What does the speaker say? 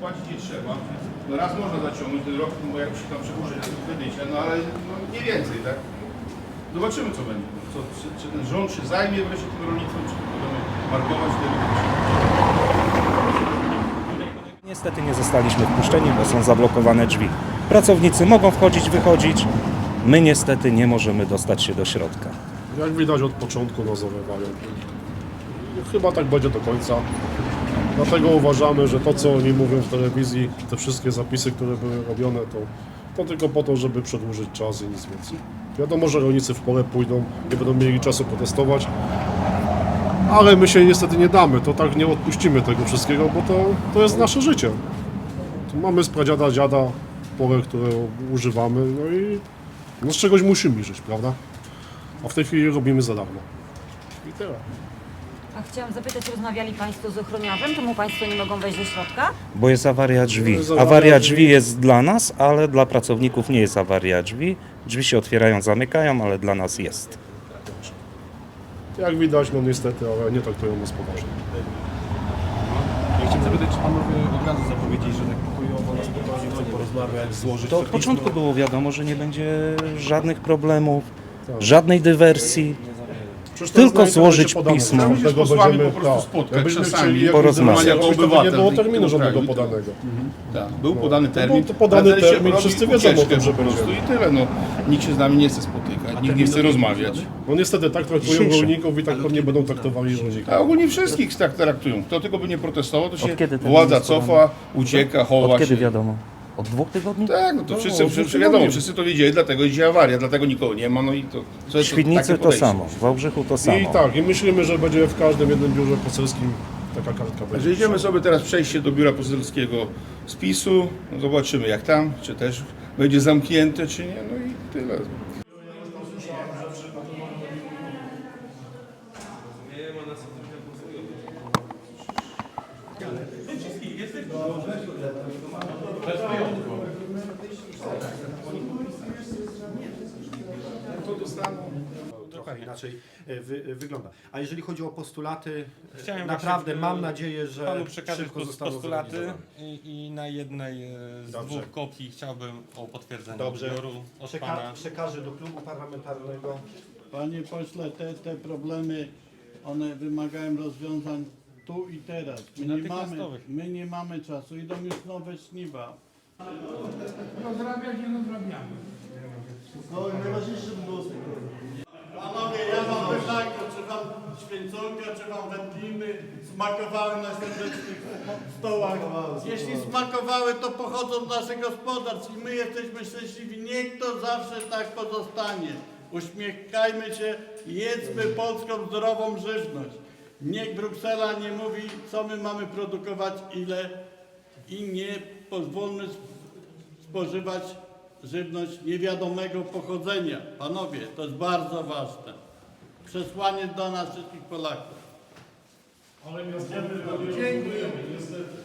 płacić nie trzeba. No raz można zaciągnąć ten rok, bo jak się tam przedłuży na tym kredycie, no ale no, nie więcej, tak? Zobaczymy co będzie. Co, czy, czy ten rząd się zajmie wreszcie tym rolnictwem, czy będziemy markować te Niestety nie zostaliśmy wpuszczeni, bo są zablokowane drzwi. Pracownicy mogą wchodzić, wychodzić. My niestety nie możemy dostać się do środka. Jak widać od początku nas Chyba tak będzie do końca. Dlatego uważamy, że to co oni mówią w telewizji, te wszystkie zapisy, które były robione, to, to tylko po to, żeby przedłużyć czas i nic więcej. Wiadomo, że rolnicy w pole pójdą, nie będą mieli czasu protestować, ale my się niestety nie damy, to tak nie odpuścimy tego wszystkiego, bo to, to jest nasze życie. Tu mamy z pradziada, dziada pole, które używamy, no i no z czegoś musimy żyć, prawda? A w tej chwili robimy za darmo. I tyle. A chciałam zapytać, rozmawiali Państwo z ochroniarzem? Czemu Państwo nie mogą wejść do środka? Bo jest awaria drzwi. Jest awaria Awaria drzwi. drzwi jest dla nas, ale dla pracowników nie jest awaria drzwi. Drzwi się otwierają, zamykają, ale dla nas jest. Jak widać, no niestety, ale nie traktują nas poważnie. Ja chciałem zapytać, czy panowie od razu zapowiedzieli, że traktują na spokojnie, chcą porozmawiać, złożyć To od przepisy? początku było wiadomo, że nie będzie żadnych problemów, żadnej dywersji. Tylko złożyć pismo. Posłami będziemy- po prostu tak. spotkać Jakbyśmy czasami, chcieli porozmawiać. to by nie było terminu żadnego kraju, to- podanego. Tak, był podany termin. był to podany się termin, robi wszyscy wiedzą o tym, że po prostu będzie. I tyle, no. Nikt się z nami nie chce spotykać, nikt nie chce rozmawiać. No niestety tak traktują rolników i tak pewnie będą traktowali rolników. A ogólnie wszystkich tak traktują. Kto tylko by nie protestował, to się Od kiedy ten władza jest podany? cofa, ucieka, chowa Od kiedy się. wiadomo? Od dwóch tygodni? Tak, no to No, wszyscy, od wszyscy, dwóch wiadomo, tygodni. wszyscy to wiedzieli, dlatego idzie awaria, dlatego nikogo nie ma, no i to... Co W jest Świdnicy takie to podejście. samo, w Wałbrzychu to samo. I tak, i myślimy, że będzie w każdym jednym biurze poselskim taka kartka Także będzie. idziemy sobie teraz przejść się do biura poselskiego spisu, no zobaczymy jak tam, czy też będzie zamknięte, czy nie, no i tyle. Trochę inaczej e, wy, wygląda. A jeżeli chodzi o postulaty, e, Chciałem naprawdę właśnie, mam e, nadzieję, że Panu przekazać szybko zostaną postulaty i, i na jednej e, z Dobrze. dwóch kopii chciałbym o potwierdzenie Dobrze. odbioru od Przeka pana. przekażę do klubu parlamentarnego. Panie pośle, te, te problemy, one wymagają rozwiązań tu i teraz. My nie, mamy, Natychmiastowych. my nie mamy czasu, idą już nowe żniwa. Panowie, ja mam pytanie, czy wam święconka, czy wam wędliny smakowały na serdecznych stołach? Jeśli smakowały, to pochodzą z naszych gospodarstw i my jesteśmy szczęśliwi. Niech to zawsze tak pozostanie. Uśmiechajmy się, jedzmy polską zdrową żywność. Niech Bruksela nie mówi, co my mamy produkować, ile i nie pozwólmy spożywać żywność niewiadomego pochodzenia. Panowie, to jest bardzo ważne. Przesłanie dla nas wszystkich Polaków. Ale miastami, Dziękuję. Niestety.